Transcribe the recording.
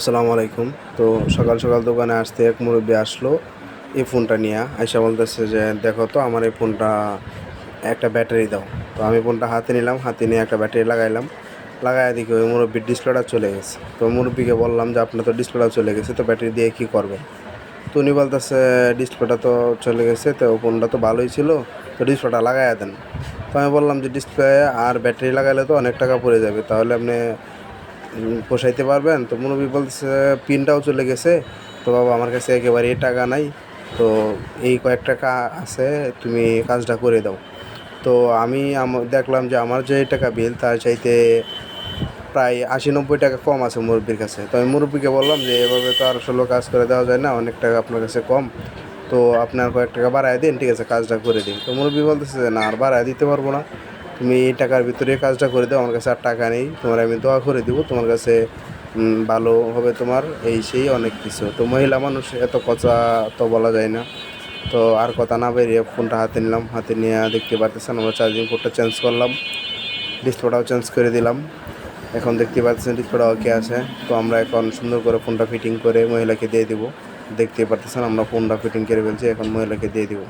আসসালামু আলাইকুম। তো সকাল সকাল দোকানে আসতে এক মুরব্বী আসলো, এই ফোনটা নিয়ে আইসা বলতেছে যে, দেখো তো, আমার এই ফোনটা একটা ব্যাটারি দাও। তো আমি ফোনটা হাতে নিলাম, হাতে নিয়ে একটা ব্যাটারি লাগাইলাম। লাগাই দেখি ওই মুরব্বীর ডিসপ্লেটা চলে গেছে। তো মুরব্বীকে বললাম যে, আপনার তো ডিসপ্লেটা চলে গেছে, তো ব্যাটারি দিয়ে কী করবে? তো উনি বলতেছে, ডিসপ্লেটা তো চলে গেছে, তো ফোনটা তো ভালোই ছিল, তো ডিসপ্লেটা লাগাইয়া দেন। তো আমি বললাম যে, ডিসপ্লে আর ব্যাটারি লাগাইলে তো অনেক টাকা পড়ে যাবে, তাহলে আপনি পোষাইতে পারবেন। তো মুরব্বী বলতেছে, পিনটাও চলে গেছে। তো বাবা, আমার কাছে একেবারেই টাকা নাই। তো এই কয়েক টাকা আছে, তুমি কাজটা করে দাও। তো আমি, দেখলাম যে আমার যে টাকা বিল, তার চাইতে প্রায় আশি নব্বই টাকা কম আছে মুরব্বীর কাছে। তো আমি মুরব্বীকে বললাম যে, এভাবে তো আর ষোলো কাজ করে দেওয়া যায় না, অনেক টাকা আপনার কাছে কম। তো আপনার কয়েক টাকা বাড়ায় দিন, ঠিক আছে, কাজটা করে দিন। তো মুরব্বী বলতেছে যে, না, আর বাড়ায় দিতে পারব না। তুমি এই টাকার ভিতরে কাজটা করে দাও, আমার কাছে আর টাকা নেই, তোমার আমি দোয়া করে দিব, তোমার কাছে ভালো হবে তোমার, এই সেই অনেক কিছু। তো মহিলা মানুষ এত কথা তো বলা যায় না। তো আর কথা না বেরিয়ে ফোনটা হাতে নিলাম, হাতে নিয়ে দেখতে পারতেছেন, আমরা চার্জিং পোর্টটা চেঞ্জ করলাম ডিসপ্লেটাও চেঞ্জ করে দিলাম। এখন দেখতে পাচ্ছেন ডিসপ্লেটা ওকে আছে। তো আমরা এখন সুন্দর করে ফোনটা ফিটিং করে মহিলাকে দিয়ে দিব। দেখতে পারতেছেন, আমরা ফোনটা ফিটিং করে ফেলছি, এখন মহিলাকে দিয়ে দিব।